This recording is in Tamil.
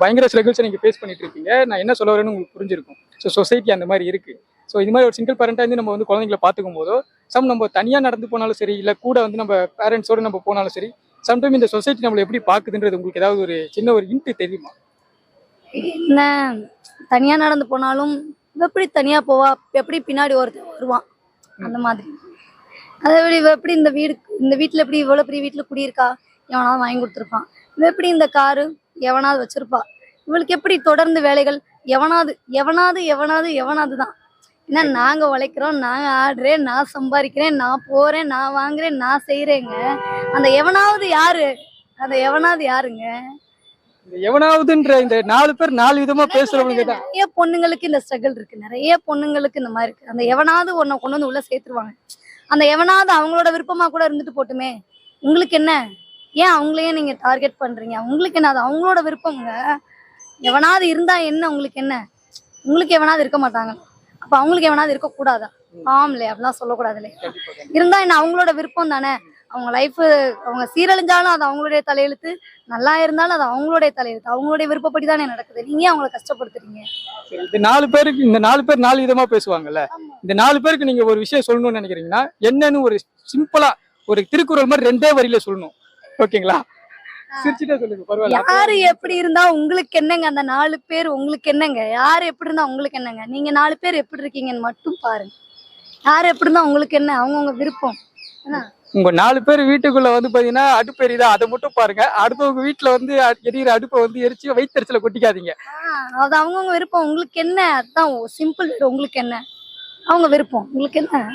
பயங்கர ஸ்ட்ரகிள்ஸை நீங்கள் ஃபேஸ் பண்ணிட்டு இருக்கீங்க நான் என்ன சொல்ல வரேன்னு உங்களுக்கு புரிஞ்சிருக்கும். ஸோ சொசைட்டி அந்த மாதிரி இருக்கு. ஸோ இது மாதிரி ஒரு சிங்கிள் பேரண்டாக இருந்து நம்ம வந்து குழந்தைங்களை பார்த்துக்கும் போதோ சம் நம்ம தனியாக நடந்து போனாலும் சரி இல்லை கூட வந்து நம்ம பேரண்ட்ஸோடு நம்ம போனாலும் சரி சம்டைம் இந்த சொசைட்டி நம்மளை எப்படி பார்க்குதுன்றது உங்களுக்கு ஏதாவது ஒரு சின்ன ஒரு இன்ட்டு தெரியுமா? என்ன தனியா நடந்து போனாலும் எப்படி தனியா போவா எப்படி பின்னாடி ஒருத்தன் வருவான்? அந்த மாதிரி. அதே எப்படி இவ எப்படி இந்த வீடு இந்த வீட்டுல எப்படி இவ்வளவு பெரிய வீட்டுல குடியிருக்கா? எவனாலும் வாங்கி கொடுத்துருப்பான். இவ எப்படி இந்த காரு எவனாவது வச்சிருப்பா. இவளுக்கு எப்படி தொடர்ந்து வேலைகள்? எவனாவது எவனாவது எவனாவது எவனாவது தான். ஏன்னா நாங்க உழைக்கிறோம் நாங்க ஆடுறேன் நான் சம்பாதிக்கிறேன் நான் போறேன் நான் வாங்குறேன் நான் செய்யறேங்க அந்த எவனாவது யாரு? அந்த எவனாவது யாருங்க? இந்த எவனாவதுன்ற இந்த நாலு பேர் நாலு விதமா பேசுறவங்க தான். நிறைய பொண்ணுங்களுக்கு இந்த ஸ்ட்ரகிள் இருக்கு. நிறைய பொண்ணுங்களுக்கு இந்த மாதிரி இருக்கு. அந்த எவனாவது ஒன்ன கொண்டு வந்து உள்ள சேர்த்துருவாங்க. அந்த எவனாவது அவங்களோட விருப்பமா கூட இருந்துட்டு போட்டுமே. உங்களுக்கு என்ன? ஏன் அவங்களையே நீங்க டார்கெட் பண்றீங்க? உங்களுக்கு என்ன அது அவங்களோட விருப்பம்ங்க எவனாவது இருந்தா என்ன? உங்களுக்கு என்ன? உங்களுக்கு எவனாவது இருக்க மாட்டாங்க. அப்ப அவங்களுக்கு எவனாவது இருக்க கூடாதா? ஆம்லே அப்படிலாம் சொல்லக்கூடாது இல்லையா இருந்தா என்ன? அவங்களோட விருப்பம் தானே? அவங்க லைஃப் அவங்க சீரழிஞ்சாலும் அது அவங்களுடைய தலையெழுத்து. நல்லா இருந்தாலும் அது அவங்களுடைய தலையெழுத்து. அவங்களுடைய விருப்பப்படி தானே நடக்குது. நீங்க அவங்கள கஷ்டப்படுத்துறீங்க? இந்த நாலு பேருக்கு இந்த நாலு பேர் நாலு விதமா பேசுவாங்கல்ல. இந்த நாலு பேருக்கு நீங்க ஒரு விஷயம் சொல்லணும்னு நினைக்கிறீங்கன்னா என்னன்னு ஒரு சிம்பிளா ஒரு திருக்குறள் மாதிரி ரெண்டே வரியில சொல்லணும். ஓகேங்களா? சிரிச்சுட்டே சொல்லுங்க பரவாயில்ல. யாரு எப்படி இருந்தா உங்களுக்கு என்னங்க? அந்த நாலு பேர் உங்களுக்கு என்னங்க? யாரு எப்படி இருந்தா உங்களுக்கு என்னங்க? நீங்க நாலு பேர் எப்படி இருக்கீங்கன்னு மட்டும் பாருங்க. யாரு எப்படி இருந்தா உங்களுக்கு என்ன? அவங்கவுங்க விருப்பம்? உங்க நாலு பேர் வீட்டுக்குள்ள வந்து பாத்தீங்கன்னா அடுப்பு எரியுதா? அதை மட்டும் பாருங்க. அடுத்தவங்க வீட்டுல வந்து எரியிற அடுப்பை வந்து எரிச்சு வயிற்றுல கொட்டிக்காதீங்க. அது அவங்கவுங்க விருப்பம். உங்களுக்கு என்ன? அதுதான் சிம்பிள் உங்களுக்கு என்ன? அவங்க விருப்பம். உங்களுக்கு என்ன?